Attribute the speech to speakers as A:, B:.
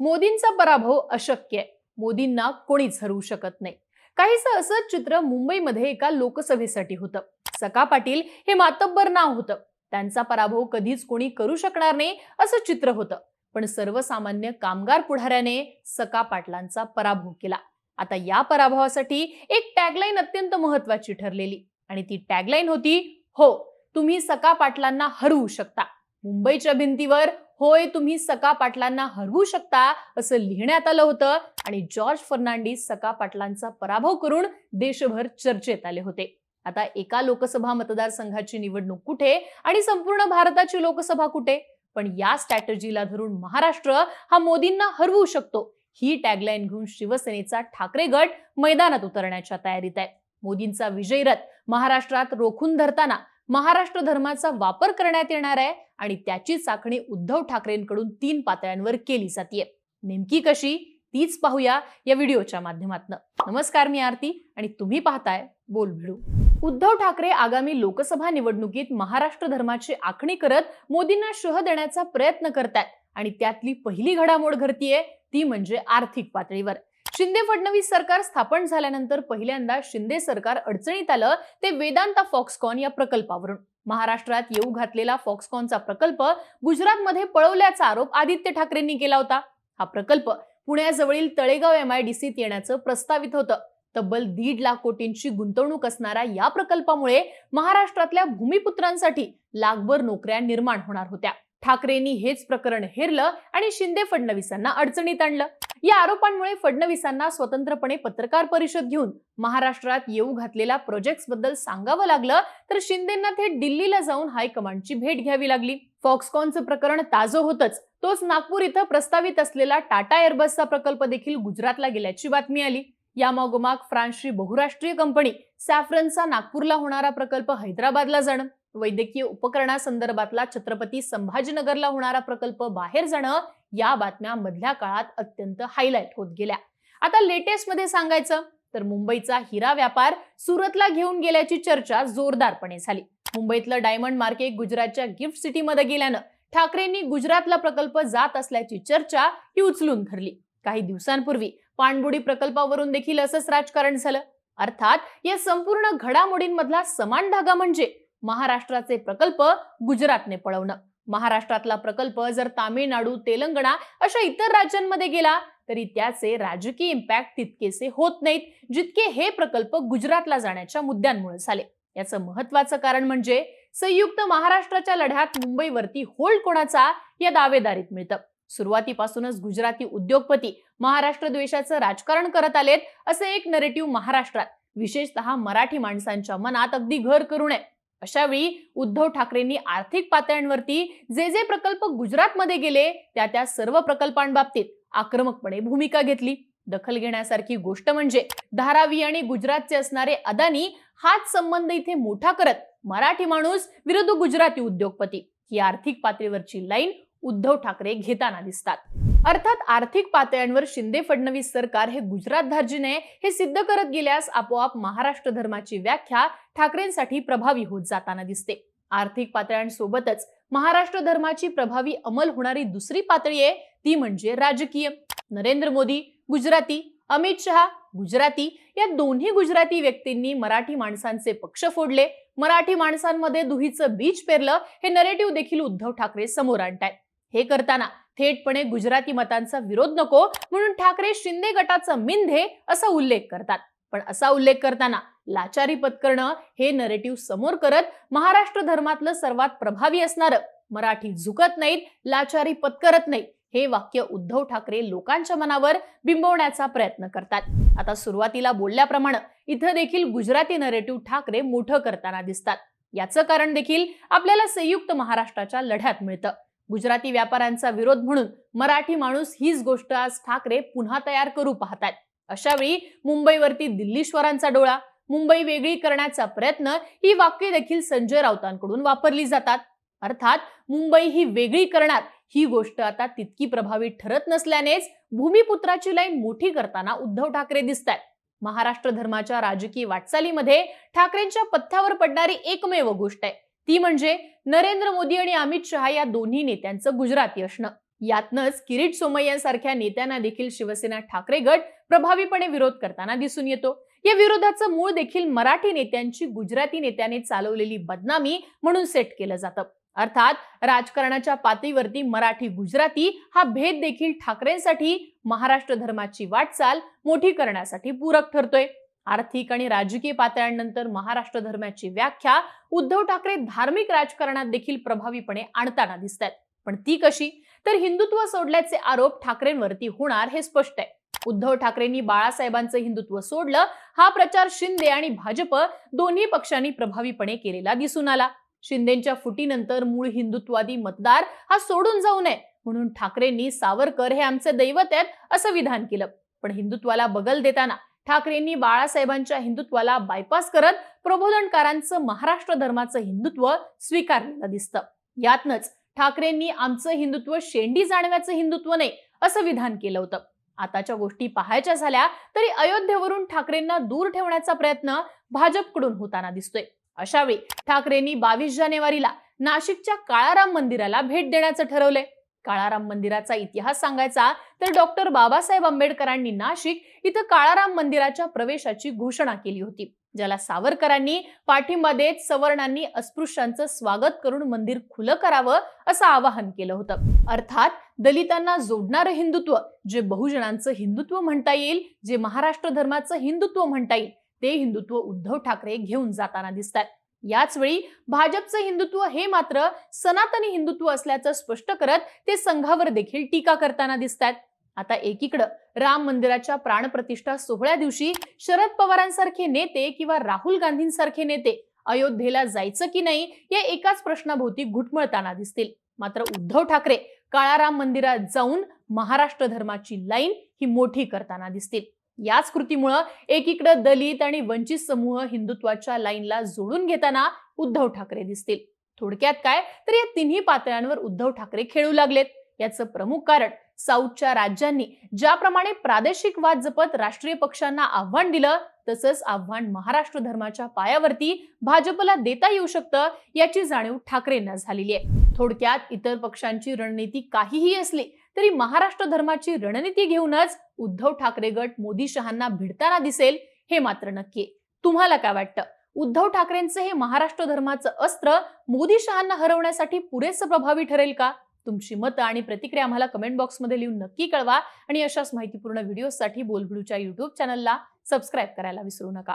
A: मोदींचा पराभव अशक्य आहे. मोदींना कोणीच हरवू शकत नाही. काहीसं असंच चित्र मुंबईमध्ये एका लोकसभेसाठी होतं. सका पाटील हे मातब्बर नाव होतं. त्यांचा पराभव कधीच कोणी करू शकणार नाही असं चित्र होतं. पण सर्वसामान्य कामगार पुढाऱ्याने सका पाटलांचा पराभव केला. आता या पराभवासाठी एक टॅगलाईन अत्यंत महत्वाची ठरलेली. आणि ती टॅगलाईन होती हो तुम्ही सका पाटलांना हरवू शकता. मुंबईच्या भिंतीवर होय तुम्ही सका पाटलांना हरवू शकता असं लिहिण्यात आलं होतं. आणि जॉर्ज फर्नांडिस सका पाटलांचा पराभव करून देशभर चर्चेत आले होते. आता एका लोकसभा मतदारसंघाची निवडणूक कुठे आणि संपूर्ण भारताची लोकसभा कुठे? पण या स्ट्रॅटजीला धरून महाराष्ट्र हा मोदींना हरवू शकतो. ही टॅगलाईन घेऊन शिवसेनेचा ठाकरे गट मैदानात उतरण्याच्या तयारीत आहे. मोदींचा विजयरथ महाराष्ट्रात रोखून धरताना महाराष्ट्र धर्माचा वापर करण्यात येणार आहे आणि त्याची चाखणी उद्धव ठाकरेंकडून तीन पातळ्यांवर केली जाते नेमकी कशी? तीच पाहूया या व्हिडिओच्या माध्यमातून. नमस्कार मी आरती आणि तुम्ही पाहताय बोल भिडू. उद्धव ठाकरे आगामी लोकसभा निवडणुकीत महाराष्ट्र धर्माची आखणी करत मोदींना शह देण्याचा प्रयत्न करतायत आणि त्यातली पहिली घडामोड घडतीये ती म्हणजे आर्थिक पातळीवर. शिंदे फडणवीस सरकार स्थापन झाल्यानंतर पहिल्यांदा शिंदे सरकार अडचणीत आलं ते वेदांता फॉक्सकॉन या प्रकल्पावरून. महाराष्ट्रात येऊ घातलेला फॉक्सकॉनचा प्रकल्प गुजरातमध्ये पळवल्याचा आरोप आदित्य ठाकरेंनी केला होता. हा प्रकल्प पुण्याजवळील तळेगाव एम आय डी सीत येण्याचं प्रस्तावित होतं. तब्बल दीड लाख कोटींची गुंतवणूक असणाऱ्या या प्रकल्पामुळे महाराष्ट्रातल्या भूमिपुत्रांसाठी लाखभर नोकऱ्या निर्माण होणार होत्या. ठाकरेंनी हेच प्रकरण हेरलं आणि शिंदे फडणवीसांना अडचणीत आणलं. या आरोपांमुळे फडणवीसांना स्वतंत्रपणे पत्रकार परिषद घेऊन महाराष्ट्रात येऊ घातलेल्या प्रोजेक्टबद्दल सांगावं लागलं तर शिंदेना थेट दिल्लीला जाऊन हायकमांडची भेट घ्यावी लागली. फॉक्सकॉनचं प्रकरण ताजं होतच. तोच नागपूर इथं प्रस्तावित असलेला टाटा एअरबसचा प्रकल्प देखील गुजरातला गेल्याची बातमी आली. यामागोमाग फ्रान्सची बहुराष्ट्रीय कंपनी सॅफ्रनचा नागपूरला होणारा प्रकल्प हैदराबादला जाणं वैद्यकीय उपकरणासंदर्भातला छत्रपती संभाजीनगरला होणारा प्रकल्प बाहेर जाणं या बातम्या मधल्या काळात अत्यंत हायलाईट होत गेल्या. आता लेटेस्टमध्ये सांगायचं तर मुंबईचा हिरा व्यापार सुरतला घेऊन गेल्याची चर्चा जोरदारपणे झाली. मुंबईतलं डायमंड मार्केट गुजरातच्या गिफ्ट सिटीमध्ये गेल्यानं ठाकरेंनी गुजरातला प्रकल्प जात असल्याची चर्चा ही उचलून धरली. काही दिवसांपूर्वी पाणबुडी प्रकल्पावरून देखील असंच राजकारण झालं. अर्थात या संपूर्ण घडामोडींमधला समान धागा म्हणजे महाराष्ट्राचे प्रकल्प गुजरातने पळवणं. महाराष्ट्रातला प्रकल्प जर तामिळनाडू तेलंगणा अशा इतर राज्यांमध्ये गेला तरी त्याचे राजकीय इम्पॅक्ट तितकेसे होत नाहीत जितके हे प्रकल्प गुजरातला जाण्याच्या मुद्द्यांमुळे झाले. याचं महत्वाचं कारण म्हणजे संयुक्त महाराष्ट्राच्या लढ्यात मुंबईवरती होल्ड कोणाचा या दावेदारीत मिळतं. सुरुवातीपासूनच गुजराती उद्योगपती महाराष्ट्र द्वेषाचं राजकारण करत आलेत असे एक नरेटिव्ह महाराष्ट्रात. विशेषतः मराठी माणसांच्या मनात अगदी घर करू नये. अशावेळी उद्धव ठाकरेंनी आर्थिक पातळ्यांवरती जे जे प्रकल्प गुजरातमध्ये गेले त्या त्या सर्व प्रकल्पांबाबतीत आक्रमकपणे भूमिका घेतली. दखल घेण्यासारखी गोष्ट म्हणजे धारावी आणि गुजरातचे असणारे अदानी हाच संबंध इथे मोठा करत मराठी माणूस विरुद्ध गुजराती उद्योगपती. ही आर्थिक पातळीवरची लाईन उद्धव ठाकरे घेताना दिसतात. अर्थात आर्थिक पातळ्यांवर शिंदे फडणवीस सरकार हे गुजरात धार्जिने हे सिद्ध करत गेल्यास आपोआप महाराष्ट्र धर्माची व्याख्या ठाकरेंसाठी प्रभावी होत जाताना दिसते. आर्थिक पातळ्यांसोबतच महाराष्ट्र धर्माची प्रभावी अंमल होणारी दुसरी पातळी आहे ती म्हणजे राजकीय. नरेंद्र मोदी गुजराती. अमित शहा गुजराती. या दोन्ही गुजराती व्यक्तींनी मराठी माणसांचे पक्ष फोडले. मराठी माणसांमध्ये दुहीचं बीज पेरलं हे नरेटिव्ह देखील उद्धव ठाकरे समोर आणतायत. हे करताना थेटपणे गुजराती मतांचा विरोध नको म्हणून ठाकरे शिंदे गटाचं मिंधे असा उल्लेख करतात. पण असा उल्लेख करताना लाचारी पत्करणं हे नरेटिव्ह समोर करत महाराष्ट्र धर्मातलं सर्वात प्रभावी असणारं मराठी झुकत नाहीत लाचारी पत्करत नाही हे वाक्य उद्धव ठाकरे लोकांच्या मनावर बिंबवण्याचा प्रयत्न करतात. आता सुरुवातीला बोलल्याप्रमाणे इथं देखील गुजराती नरेटिव्ह ठाकरे मोठं करताना दिसतात. याचं कारण देखील आपल्याला संयुक्त महाराष्ट्राच्या लढ्यात मिळतं. गुजराती व्यापाऱ्यांचा विरोध म्हणून मराठी माणूस हीच गोष्ट आज ठाकरे पुन्हा तयार करू पाहतात अशावेळी मुंबईवरती दिल्लीश्वरांचा डोळा मुंबई वेगळी करण्याचा प्रयत्न ही वाक्य देखील संजय राऊतांकडून वापरली जातात. अर्थात मुंबई ही वेगळी करणार ही गोष्ट आता तितकी प्रभावी ठरत नसल्यानेच भूमिपुत्राची लाईन मोठी करताना उद्धव ठाकरे दिसत आहेत महाराष्ट्र धर्माच्या राजकीय वाटचालीमध्ये ठाकरेंच्या पथ्यावर पडणारी एकमेव गोष्ट आहे. ती म्हणजे नरेंद्र मोदी आणि अमित शहा या दोन्ही नेत्यांचं गुजराती असणं. यातनच किरीट सोमय्यांसारख्या नेत्यांना देखील शिवसेना ठाकरे गट प्रभावीपणे विरोध करताना दिसून येतो. या विरोधाचं मूळ देखील मराठी नेत्यांची गुजराती नेत्याने चालवलेली बदनामी म्हणून सेट केलं जातं. अर्थात राजकारणाच्या पातळीवरती मराठी गुजराती हा भेद देखील ठाकरेंसाठी महाराष्ट्र धर्माची वाटचाल मोठी करण्यासाठी पूरक ठरतोय. आर्थिक आणि राजकीय पातळ्यांनंतर महाराष्ट्र धर्माची व्याख्या उद्धव ठाकरे धार्मिक राजकारणात देखील प्रभावीपणे आणताना दिसत आहेत पण ती कशी? तर हिंदुत्व सोडल्याचे आरोप ठाकरेंवरती होणार हे स्पष्ट आहे. उद्धव ठाकरेंनी बाळासाहेबांचं हिंदुत्व सोडलं हा प्रचार शिंदे आणि भाजप दोन्ही पक्षांनी प्रभावीपणे केलेला दिसून आला. शिंदेच्या फुटीनंतर मूळ हिंदुत्वादी मतदार हा सोडून जाऊ नये म्हणून ठाकरेंनी सावरकर हे आमचे दैवत आहेत असं विधान केलं. पण हिंदुत्वाला बगल देताना ठाकरेंनी बाळासाहेबांच्या हिंदुत्वाला बायपास करत प्रबोधनकारांचं महाराष्ट्र धर्माचं हिंदुत्व स्वीकारलेलं दिसतं. यातनच ठाकरेंनी आमचं हिंदुत्व शेंडी जाणव्याचं हिंदुत्व नाही असं विधान केलं होतं. आताच्या गोष्टी पाहायच्या झाल्या तरी अयोध्येवरून ठाकरेंना दूर ठेवण्याचा प्रयत्न भाजपकडून होताना दिसतोय. अशावेळी ठाकरेंनी बावीस जानेवारीला नाशिकच्या काळाराम मंदिराला भेट देण्याचं ठरवलंय. काळाराम मंदिराचा इतिहास सांगायचा तर डॉक्टर बाबासाहेब आंबेडकरांनी नाशिक इथं काळाराम मंदिराच्या प्रवेशाची घोषणा केली होती ज्याला सावरकरांनी पाठिंबा देत सवर्णांनी अस्पृश्यांचं स्वागत करून मंदिर खुलं करावं असं आवाहन केलं होतं. अर्थात दलितांना जोडणारं हिंदुत्व जे बहुजनांचं हिंदुत्व म्हणता येईल जे महाराष्ट्र धर्माचं हिंदुत्व म्हणता येईल ते हिंदुत्व उद्धव ठाकरे घेऊन जाताना दिसतात याच वेळी भाजपचं हिंदुत्व हे मात्र सनातनी हिंदुत्व असल्याचं स्पष्ट करत ते संघावर देखील टीका करताना दिसतात आता एकीकडं राम मंदिराच्या प्राणप्रतिष्ठा सोहळ्या दिवशी शरद पवारांसारखे नेते किंवा राहुल गांधींसारखे नेते अयोध्येला जायचं की नाही या एकाच प्रश्नाभोवती घुटमळताना दिसतील. मात्र उद्धव ठाकरे काळाराम मंदिरात जाऊन महाराष्ट्र धर्माची लाईन ही मोठी करताना दिसतील. याच कृतीमुळं एकीकडं दलित आणि वंचित समूह हिंदुत्वाच्या लाईनला जोडून घेताना उद्धव ठाकरे दिसतील. थोडक्यात काय? तर या तिन्ही पातळ्यांवर उद्धव ठाकरे खेळू लागलेत. याचं प्रमुख कारण साऊथच्या राज्यांनी ज्याप्रमाणे प्रादेशिक वाद जपत राष्ट्रीय पक्षांना आव्हान दिलं तसंच आव्हान महाराष्ट्र धर्माच्या पायावरती भाजपला देता येऊ शकतं याची जाणीव ठाकरेंना झालेली आहे. थोडक्यात इतर पक्षांची रणनीती काहीही असली तरी महाराष्ट्र धर्माची रणनीती घेऊनच उद्धव ठाकरे गट मोदी शहांना भिडताना दिसेल हे मात्र नक्की तुम्हाला काय वाटतं? उद्धव ठाकरेंचं हे महाराष्ट्र धर्माचं अस्त्र मोदी शहांना हरवण्यासाठी पुरेसं प्रभावी ठरेल का? तुमची मतं आणि प्रतिक्रिया आम्हाला कमेंट बॉक्समध्ये लिहून नक्की कळवा आणि अशाच माहितीपूर्ण व्हिडिओसाठी बोलबिडूच्या युट्यूब चॅनलला सबस्क्राईब करायला विसरू नका.